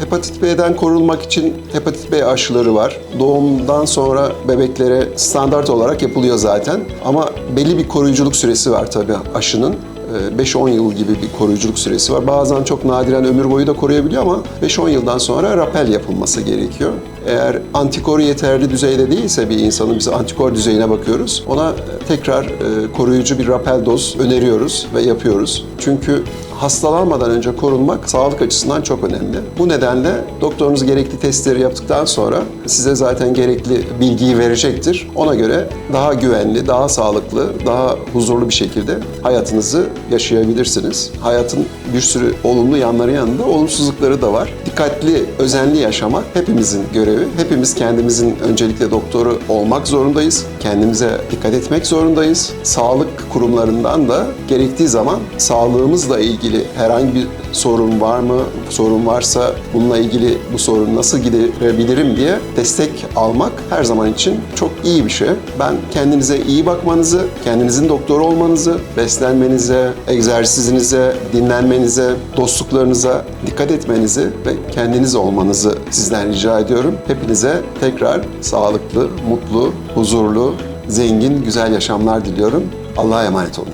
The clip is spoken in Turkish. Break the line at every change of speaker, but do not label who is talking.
Hepatit B'den korunmak için hepatit B aşıları var. Doğumdan sonra bebeklere standart olarak yapılıyor zaten. Ama belli bir koruyuculuk süresi var tabii aşının. Ee, 5-10 yıl gibi bir koruyuculuk süresi var. Bazen çok nadiren ömür boyu da koruyabiliyor ama 5-10 yıldan sonra rapel yapılması gerekiyor. Eğer antikoru yeterli düzeyde değilse bir insanın biz antikor düzeyine bakıyoruz. Ona tekrar e, koruyucu bir rapel doz öneriyoruz ve yapıyoruz. Çünkü hastalanmadan önce korunmak sağlık açısından çok önemli. Bu nedenle doktorunuz gerekli testleri yaptıktan sonra size zaten gerekli bilgiyi verecektir. Ona göre daha güvenli, daha sağlıklı, daha huzurlu bir şekilde hayatınızı yaşayabilirsiniz. Hayatın bir sürü olumlu yanları yanında olumsuzlukları da var. Dikkatli, özenli yaşamak hepimizin görevi. Hepimiz kendimizin öncelikle doktoru olmak zorundayız. Kendimize dikkat etmek zorundayız. Sağlık kurumlarından da gerektiği zaman sağlığımızla ilgili herhangi bir sorun var mı? Sorun varsa bununla ilgili bu sorunu nasıl giderebilirim diye destek almak her zaman için çok iyi bir şey. Ben kendinize iyi bakmanızı, kendinizin doktoru olmanızı, beslenmenize, egzersizinize, dinlenmenize, dostluklarınıza dikkat etmenizi ve kendiniz olmanızı sizden rica ediyorum. Hepinize tekrar sağlıklı, mutlu, huzurlu, zengin, güzel yaşamlar diliyorum. Allah'a emanet olun.